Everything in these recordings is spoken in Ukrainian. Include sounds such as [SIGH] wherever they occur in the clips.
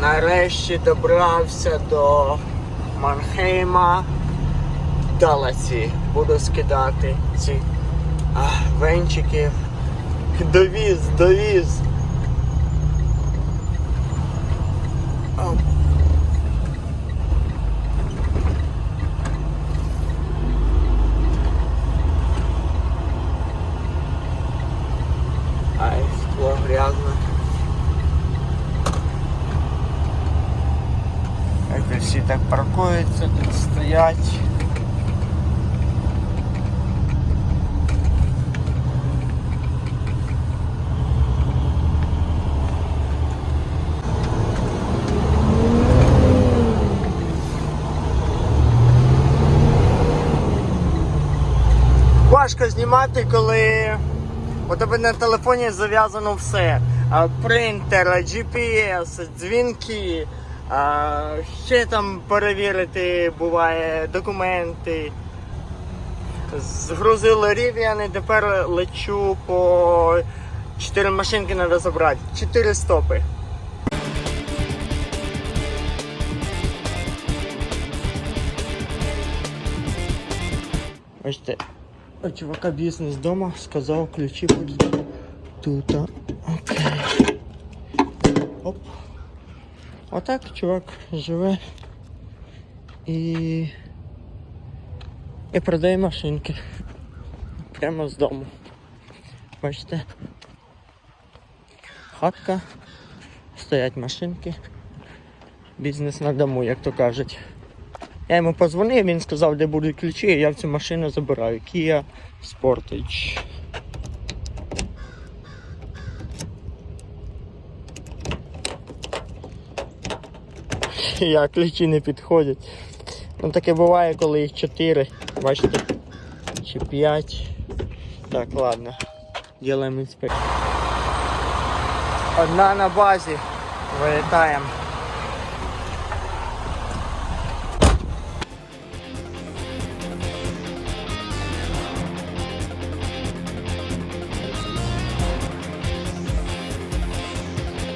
Нарешті добрався до Манхейма. Далаці. Буду скидати ці а, венчики. Довіз, довіз. Всі так паркуються, тут стоять. Важко знімати, коли у тебе на телефоні зав'язано все. Принтер, GPS, дзвінки, а, ще там перевірити буває документи. Згрузили і тепер лечу по 4 машинки треба забрати. 4 стопи. Бачите, у чувака бізнес вдома, сказав, ключі будуть тут. Окей. Отак чувак живе і. І продає машинки. Прямо з дому. Бачите? Хатка, стоять машинки. Бізнес на дому, як то кажуть. Я йому позвонив, він сказав, де будуть ключі, і я в цю машину забираю. Kia Sportage. [LAUGHS] Я ключі не підходять. Ну таке буває, коли їх 4, бачите, чи 5. Так, ладно. Ділаємо інспекцію. Одна на базі. Вилітаємо.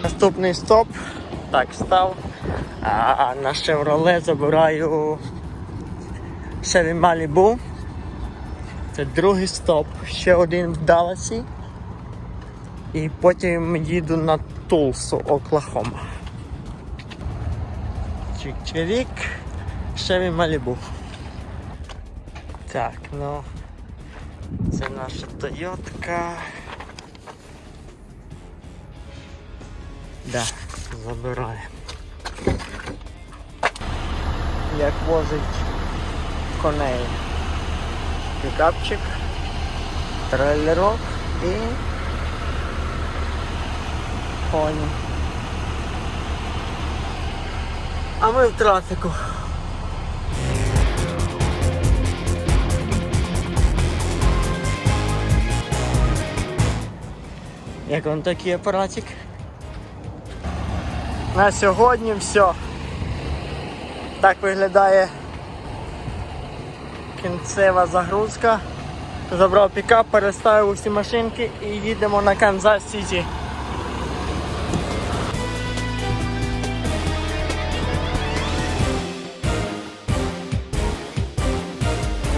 Наступний стоп. Так, став. А на Chevrolet забираю Chevy Malibu. Це другий стоп. Ще один в Далласі. І потім їду на Тулсу, Оклахома. Чик-чирік. Chevy Malibu. Так, ну. Це наша Тойотка. Да, забираємо. Як возить коней. Пікапчик, трейлерок і коні. А ми в трафіку. Як вам такий апаратик? На сьогодні все. Так виглядає кінцева загрузка. Забрав пікап, переставив усі машинки і їдемо на Канзас Сіті.